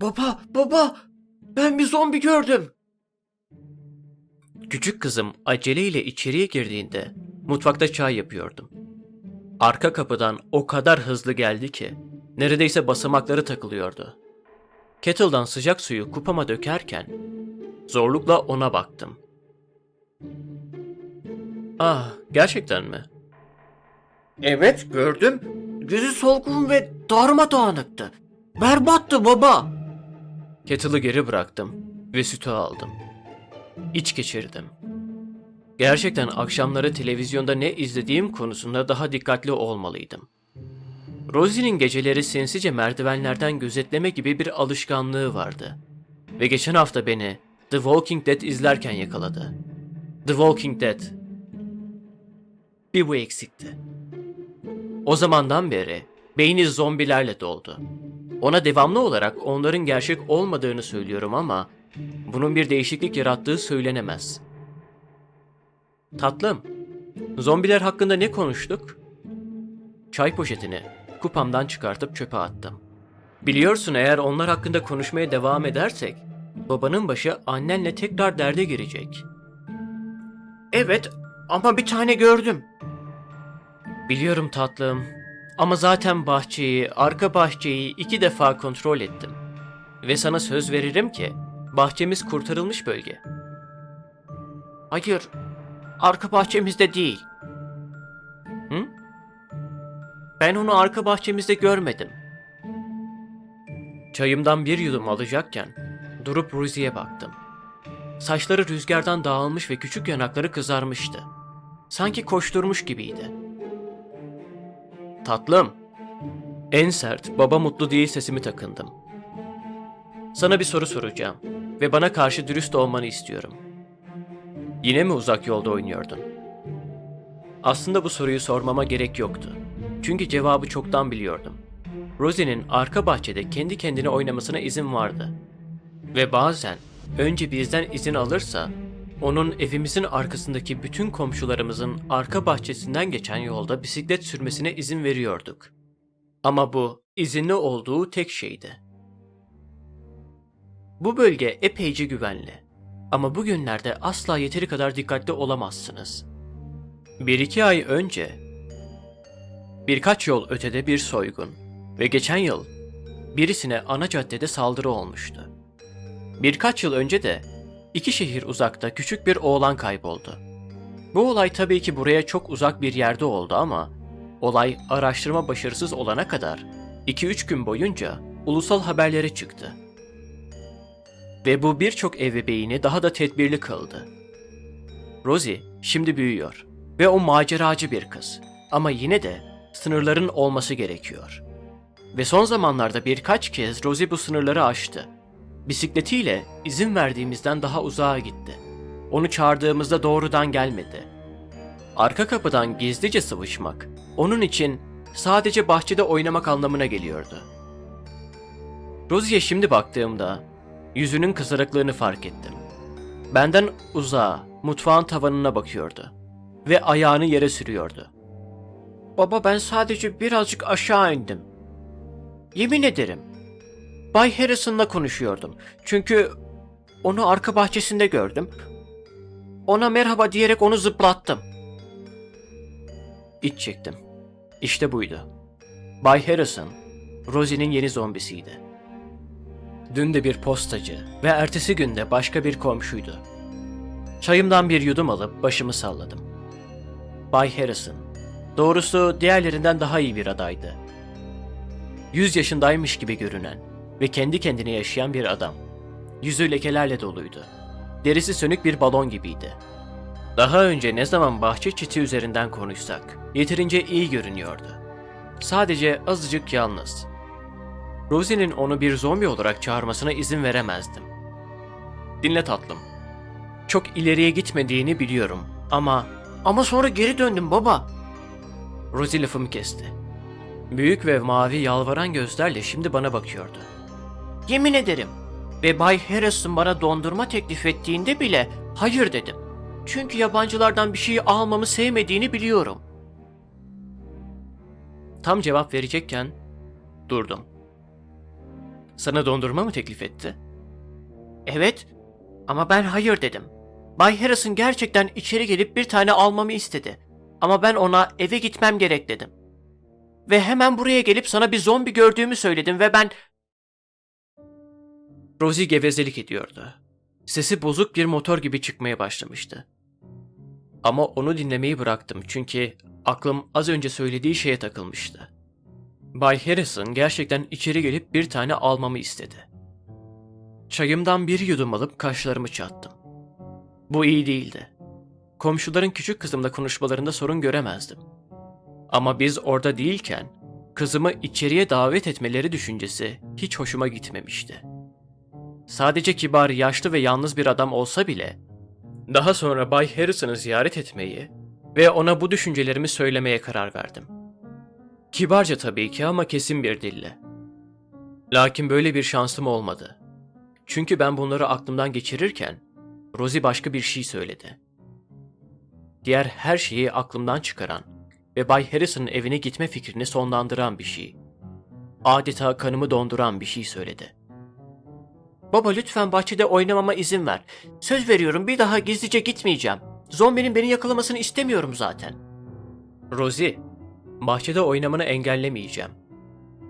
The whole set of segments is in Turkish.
Baba, baba! Ben bir zombi gördüm. Küçük kızım aceleyle içeriye girdiğinde mutfakta çay yapıyordum. Arka kapıdan o kadar hızlı geldi ki neredeyse basamakları takılıyordu. Kettle'dan sıcak suyu kupama dökerken zorlukla ona baktım. Ah, gerçekten mi? Evet, gördüm. Yüzü solgun ve darmadağınıktı. Berbattı baba. Kettle'ı geri bıraktım ve sütü aldım. İç geçirdim. Gerçekten akşamları televizyonda ne izlediğim konusunda daha dikkatli olmalıydım. Rosie'nin geceleri sinsice merdivenlerden gözetleme gibi bir alışkanlığı vardı. Ve geçen hafta beni The Walking Dead izlerken yakaladı. The Walking Dead. Bir bu eksikti. O zamandan beri beyni zombilerle doldu. Ona devamlı olarak onların gerçek olmadığını söylüyorum ama bunun bir değişiklik yarattığı söylenemez. Tatlım, zombiler hakkında ne konuştuk? Çay poşetini kupamdan çıkartıp çöpe attım. Biliyorsun eğer onlar hakkında konuşmaya devam edersek, babanın başı annenle tekrar derde girecek. Evet, ama bir tane gördüm. Biliyorum tatlım. Ama zaten bahçeyi, arka bahçeyi iki defa kontrol ettim. Ve sana söz veririm ki bahçemiz kurtarılmış bölge. Hayır, arka bahçemizde değil. Hı? Ben onu arka bahçemizde görmedim. Çayımdan bir yudum alacakken durup Rosie'ye baktım. Saçları rüzgardan dağılmış ve küçük yanakları kızarmıştı. Sanki koşturmuş gibiydi. Tatlım. En sert, baba mutlu değil sesimi takındım. Sana bir soru soracağım ve bana karşı dürüst olmanı istiyorum. Yine mi uzak yolda oynuyordun? Aslında bu soruyu sormama gerek yoktu. Çünkü cevabı çoktan biliyordum. Rosie'nin arka bahçede kendi kendine oynamasına izin vardı. Ve bazen önce bizden izin alırsa onun evimizin arkasındaki bütün komşularımızın arka bahçesinden geçen yolda bisiklet sürmesine izin veriyorduk. Ama bu izinli olduğu tek şeydi. Bu bölge epeyce güvenli. Ama bugünlerde asla yeteri kadar dikkatli olamazsınız. Bir iki ay önce birkaç yol ötede bir soygun ve geçen yıl birisine ana caddede saldırı olmuştu. Birkaç yıl önce de iki şehir uzakta küçük bir oğlan kayboldu. Bu olay tabii ki buraya çok uzak bir yerde oldu ama olay araştırma başarısız olana kadar 2-3 gün boyunca ulusal haberlere çıktı. Ve bu birçok ev daha da tedbirli kıldı. Rosie şimdi büyüyor ve o maceracı bir kız. Ama yine de sınırların olması gerekiyor. Ve son zamanlarda birkaç kez Rosie bu sınırları aştı. Bisikletiyle izin verdiğimizden daha uzağa gitti. Onu çağırdığımızda doğrudan gelmedi. Arka kapıdan gizlice sıvışmak, onun için sadece bahçede oynamak anlamına geliyordu. Rosie'ye şimdi baktığımda yüzünün kızarıklığını fark ettim. Benden uzağa, mutfağın tavanına bakıyordu ve ayağını yere sürüyordu. Baba ben sadece birazcık aşağı indim. Yemin ederim. Bay Harrison'la konuşuyordum. Çünkü onu arka bahçesinde gördüm. Ona merhaba diyerek onu zıplattım. İç çektim. İşte buydu. Bay Harrison, Rosie'nin yeni zombisiydi. Dün de bir postacı ve ertesi günde başka bir komşuydu. Çayımdan bir yudum alıp başımı salladım. Bay Harrison, doğrusu diğerlerinden daha iyi bir adaydı. Yüz yaşındaymış gibi görünen ve kendi kendine yaşayan bir adam. Yüzü lekelerle doluydu. Derisi sönük bir balon gibiydi. Daha önce ne zaman bahçe çiti üzerinden konuşsak, yeterince iyi görünüyordu. Sadece azıcık yalnız. Rosie'nin onu bir zombi olarak çağırmasına izin veremezdim. Dinle tatlım. Çok ileriye gitmediğini biliyorum ama... Ama sonra geri döndüm baba. Rosie lafımı kesti. Büyük ve mavi yalvaran gözlerle şimdi bana bakıyordu. Yemin ederim. Ve Bay Harrison bana dondurma teklif ettiğinde bile hayır dedim. Çünkü yabancılardan bir şey almamı sevmediğini biliyorum. Tam cevap verecekken durdum. Sana dondurma mı teklif etti? Evet ama ben hayır dedim. Bay Harrison gerçekten içeri gelip bir tane almamı istedi. Ama ben ona eve gitmem gerek dedim. Ve hemen buraya gelip sana bir zombi gördüğümü söyledim ve ben... Rosie gevezelik ediyordu. Sesi bozuk bir motor gibi çıkmaya başlamıştı. Ama onu dinlemeyi bıraktım çünkü aklım az önce söylediği şeye takılmıştı. Bay Harrison gerçekten içeri gelip bir tane almamı istedi. Çayımdan bir yudum alıp kaşlarımı çattım. Bu iyi değildi. Komşuların küçük kızımla konuşmalarında sorun göremezdim. Ama biz orada değilken kızımı içeriye davet etmeleri düşüncesi hiç hoşuma gitmemişti. Sadece kibar, yaşlı ve yalnız bir adam olsa bile daha sonra Bay Harrison'ı ziyaret etmeyi ve ona bu düşüncelerimi söylemeye karar verdim. Kibarca tabii ki ama kesin bir dille. Lakin böyle bir şansım olmadı. Çünkü ben bunları aklımdan geçirirken Rosie başka bir şey söyledi. Diğer her şeyi aklımdan çıkaran ve Bay Harrison'ın evine gitme fikrini sonlandıran bir şey. Adeta kanımı donduran bir şey söyledi. Baba lütfen bahçede oynamama izin ver. Söz veriyorum bir daha gizlice gitmeyeceğim. Zombinin beni yakalamasını istemiyorum zaten. Rosie, bahçede oynamanı engellemeyeceğim.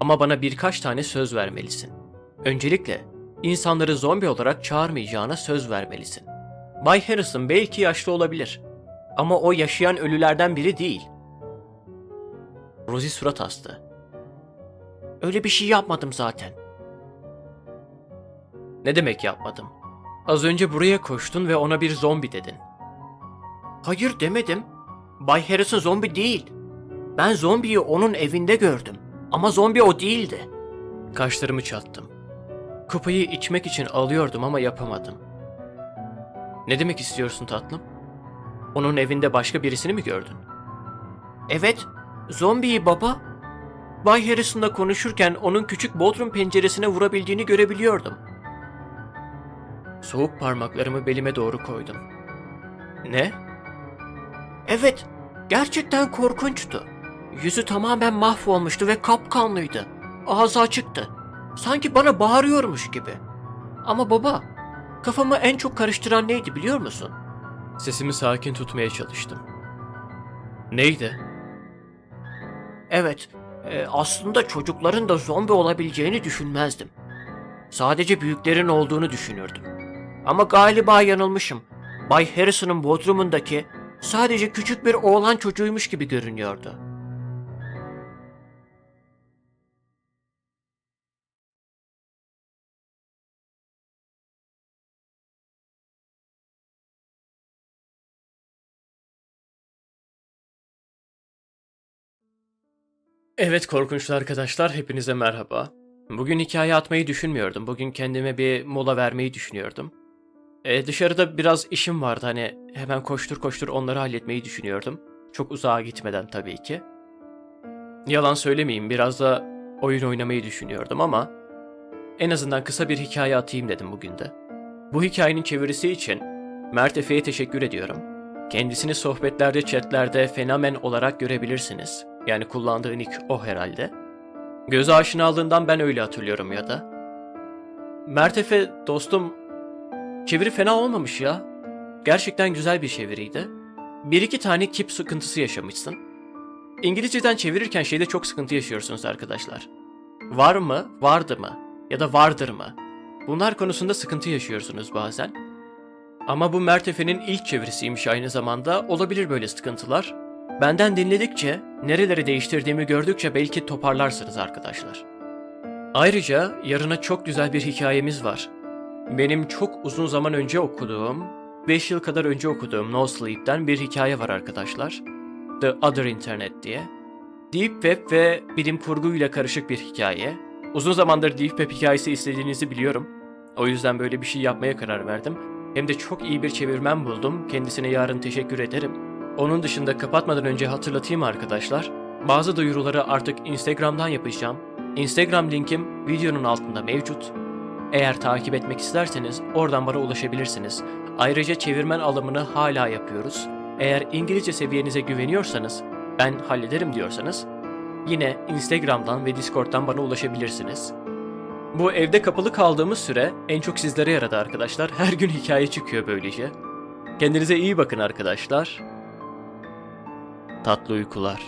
Ama bana birkaç tane söz vermelisin. Öncelikle insanları zombi olarak çağırmayacağına söz vermelisin. Bay Harrison belki yaşlı olabilir. Ama o yaşayan ölülerden biri değil. Rosie surat astı. Öyle bir şey yapmadım zaten. Ne demek yapmadım? Az önce buraya koştun ve ona bir zombi dedin. Hayır demedim. Bay Harrison zombi değil. Ben zombiyi onun evinde gördüm. Ama zombi o değildi. Kaşlarımı çattım. Kupayı içmek için alıyordum ama yapamadım. Ne demek istiyorsun tatlım? Onun evinde başka birisini mi gördün? Evet, zombiyi baba. Bay Harrison'la konuşurken onun küçük bodrum penceresine vurabildiğini görebiliyordum. Soğuk parmaklarımı belime doğru koydum. Ne? Evet, gerçekten korkunçtu. Yüzü tamamen mahvolmuştu ve kapkanlıydı. Ağzı açıktı. Sanki bana bağırıyormuş gibi. Ama baba, kafamı en çok karıştıran neydi biliyor musun? Sesimi sakin tutmaya çalıştım. Neydi? Evet, e, aslında çocukların da zombi olabileceğini düşünmezdim. Sadece büyüklerin olduğunu düşünürdüm. Ama galiba yanılmışım. Bay Harrison'ın bodrumundaki sadece küçük bir oğlan çocuğuymuş gibi görünüyordu. Evet korkunçlu arkadaşlar hepinize merhaba. Bugün hikaye atmayı düşünmüyordum. Bugün kendime bir mola vermeyi düşünüyordum. Ee, dışarıda biraz işim vardı hani hemen koştur koştur onları halletmeyi düşünüyordum. Çok uzağa gitmeden tabii ki. Yalan söylemeyeyim biraz da oyun oynamayı düşünüyordum ama en azından kısa bir hikaye atayım dedim bugün de. Bu hikayenin çevirisi için Mert Efe'ye teşekkür ediyorum. Kendisini sohbetlerde, chatlerde fenomen olarak görebilirsiniz. Yani kullandığı nick o herhalde. Göz aşinalığından ben öyle hatırlıyorum ya da. Mert Efe dostum çeviri fena olmamış ya. Gerçekten güzel bir çeviriydi. Bir iki tane kip sıkıntısı yaşamışsın. İngilizceden çevirirken şeyde çok sıkıntı yaşıyorsunuz arkadaşlar. Var mı, vardı mı ya da vardır mı? Bunlar konusunda sıkıntı yaşıyorsunuz bazen. Ama bu Mert Efe'nin ilk çevirisiymiş aynı zamanda. Olabilir böyle sıkıntılar. Benden dinledikçe, nereleri değiştirdiğimi gördükçe belki toparlarsınız arkadaşlar. Ayrıca yarına çok güzel bir hikayemiz var. Benim çok uzun zaman önce okuduğum, 5 yıl kadar önce okuduğum No Sleep'ten bir hikaye var arkadaşlar. The Other Internet diye. Deep Web ve bilim kurguyla karışık bir hikaye. Uzun zamandır Deep Web hikayesi istediğinizi biliyorum. O yüzden böyle bir şey yapmaya karar verdim. Hem de çok iyi bir çevirmen buldum. Kendisine yarın teşekkür ederim. Onun dışında kapatmadan önce hatırlatayım arkadaşlar. Bazı duyuruları artık Instagram'dan yapacağım. Instagram linkim videonun altında mevcut. Eğer takip etmek isterseniz oradan bana ulaşabilirsiniz. Ayrıca çevirmen alımını hala yapıyoruz. Eğer İngilizce seviyenize güveniyorsanız, ben hallederim diyorsanız, yine Instagram'dan ve Discord'dan bana ulaşabilirsiniz. Bu evde kapalı kaldığımız süre en çok sizlere yaradı arkadaşlar. Her gün hikaye çıkıyor böylece. Kendinize iyi bakın arkadaşlar. Tatlı uykular.